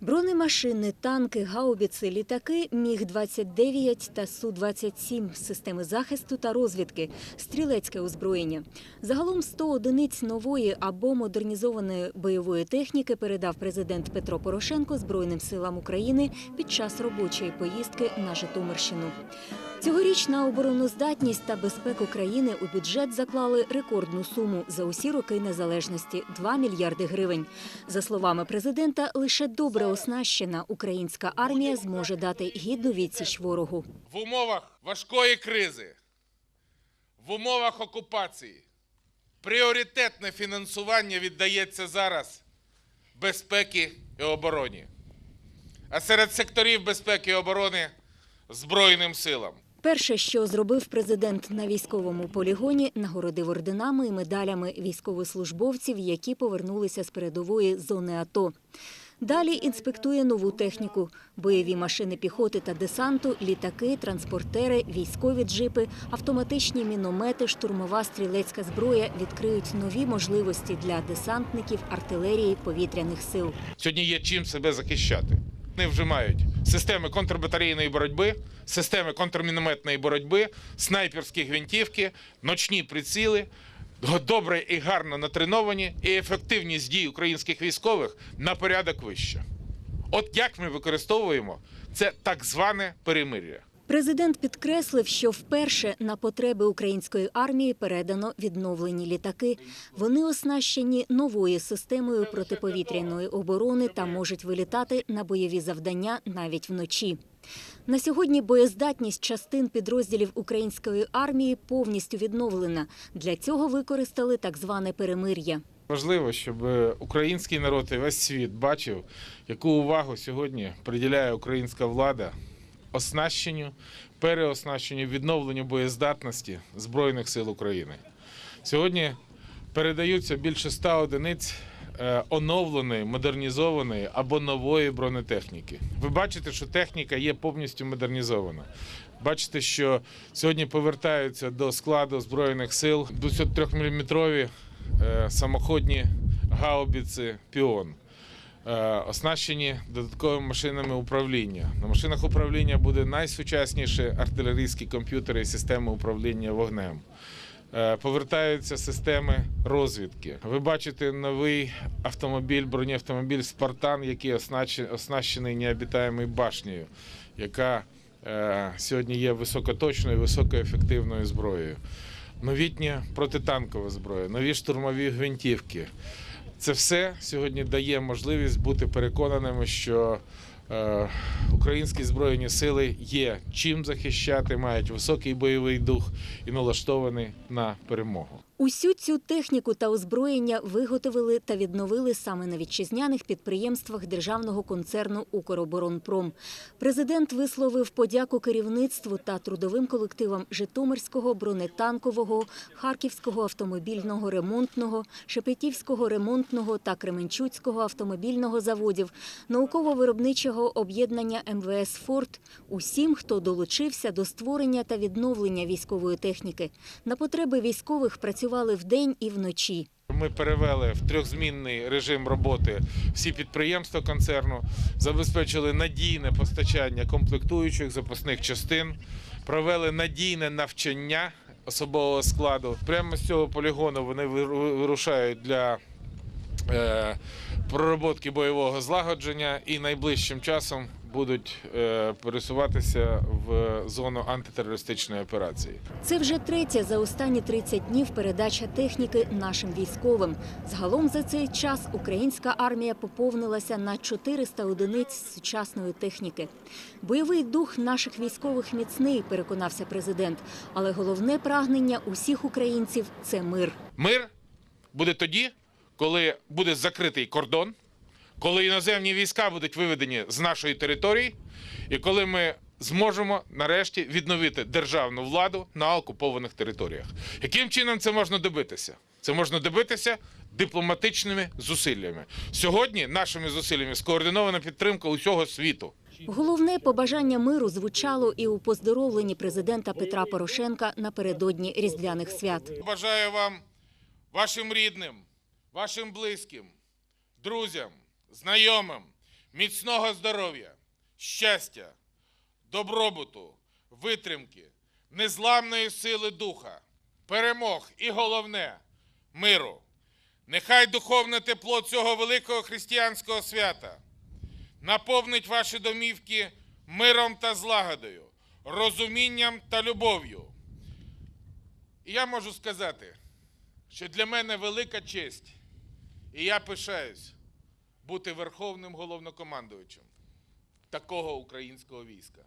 Бронемашини, танки, гаубіци, літаки, Міг-29 та Су-27, системи захисту та розвідки, стрілецьке озброєння. Загалом 100 одиниць нової або модернізованої бойової техніки передав президент Петро Порошенко Збройним силам України під час робочої поїздки на Житомирщину. Цьогоріч на обороноздатність та безпеку країни у бюджет заклали рекордну суму за усі роки незалежності 2 мільярди гривень. За словами президента, лише добре оснащена українська армія зможе дати гідну відсіч ворогу. в умовах важкої кризи, в умовах окупації пріоритетне фінансування віддається зараз безпеки і обороні. А серед секторів безпеки і оборони Збройним силам. Перше, що зробив президент на військовому полігоні, нагородив орденами і медалями військовослужбовців, які повернулися з передової зони АТО. Далі інспектує нову техніку: бойові машини піхоти та десанту, літаки, транспортери, військові джипи, автоматичні міномети, штурмова стрілецька зброя відкриють нові можливості для десантників, артилерії, повітряних сил. Сьогодні є чим себе захищати. Вони вже мають системи контрбатарейної боротьби, системи контрмінометної боротьби, снайперські гвинтівки, ночні приціли, добре і гарно натреновані, і ефективність дій українських військових на порядок вища. От як ми використовуємо це так зване перемир'я. Президент підкреслив, що вперше на потреби української армії передано відновлені літаки. Вони оснащені новою системою протиповітряної оборони та можуть вилітати на бойові завдання навіть вночі. На сьогодні боєздатність частин підрозділів української армії повністю відновлена. Для цього використали так зване перемир'я. Важливо, щоб український народ і весь світ бачив, яку увагу сьогодні приділяє українська влада оснащенню, переоснащенню, відновленню боєздатності Збройних сил України. Сьогодні передаються більше ста одиниць е, оновленої, модернізованої або нової бронетехніки. Ви бачите, що техніка є повністю модернізована. Бачите, що сьогодні повертаються до складу Збройних сил 203-мм самоходні гаубіці Піон. Е, Оснащені додатковими машинами управління. На машинах управління буде найсучасніші артилерійські комп'ютери і системи управління вогнем. Е, Повертаються системи розвідки. Ви бачите новий автомобіль, бронеавтомобіль Спартан, який оснащений, необітаємою башнею, яка е, сьогодні є високоточною, високоефективною зброєю. Новітня протитанкова зброя, нові штурмові гвинтівки. Це все сьогодні дає можливість бути переконаними, що українські збройні сили є чим захищати, мають високий бойовий дух і налаштовані на перемогу. Усю цю техніку та озброєння виготовили та відновили саме на вітчизняних підприємствах державного концерну «Укроборонпром». Президент висловив подяку керівництву та трудовим колективам Житомирського бронетанкового, Харківського автомобільного ремонтного, Шепетівського ремонтного та Кременчуцького автомобільного заводів, науково-виробничого об'єднання МВС «Форт» усім, хто долучився до створення та відновлення військової техніки. На потреби військових працювали вдень і вночі. Ми перевели в трьохзмінний режим роботи всі підприємства концерну, забезпечили надійне постачання комплектуючих запасних частин, провели надійне навчання особового складу. Прямо з цього полігону вони виру- вирушають для е, пророботки бойового злагодження і найближчим часом будуть е, пересуватися в зону антитерористичної операції. Це вже третя за останні 30 днів передача техніки нашим військовим. Загалом за цей час українська армія поповнилася на 400 одиниць сучасної техніки. Бойовий дух наших військових міцний, переконався президент. Але головне прагнення усіх українців це мир. Мир буде тоді, коли буде закритий кордон, коли іноземні війська будуть виведені з нашої території, і коли ми зможемо нарешті відновити державну владу на окупованих територіях. Яким чином це можна добитися? Це можна добитися дипломатичними зусиллями. Сьогодні нашими зусиллями скоординована підтримка усього світу. Головне побажання миру звучало і у поздоровленні президента Петра Порошенка напередодні різдвяних свят. Бажаю вам, вашим рідним, вашим близьким, друзям, знайомим міцного здоров'я, щастя, добробуту, витримки, незламної сили духа, перемог і головне миру. Нехай духовне тепло цього великого християнського свята наповнить ваші домівки миром та злагодою, розумінням та любов'ю. І я можу сказати, що для мене велика честь, і я пишаюсь бути верховним головнокомандуючим такого українського війська.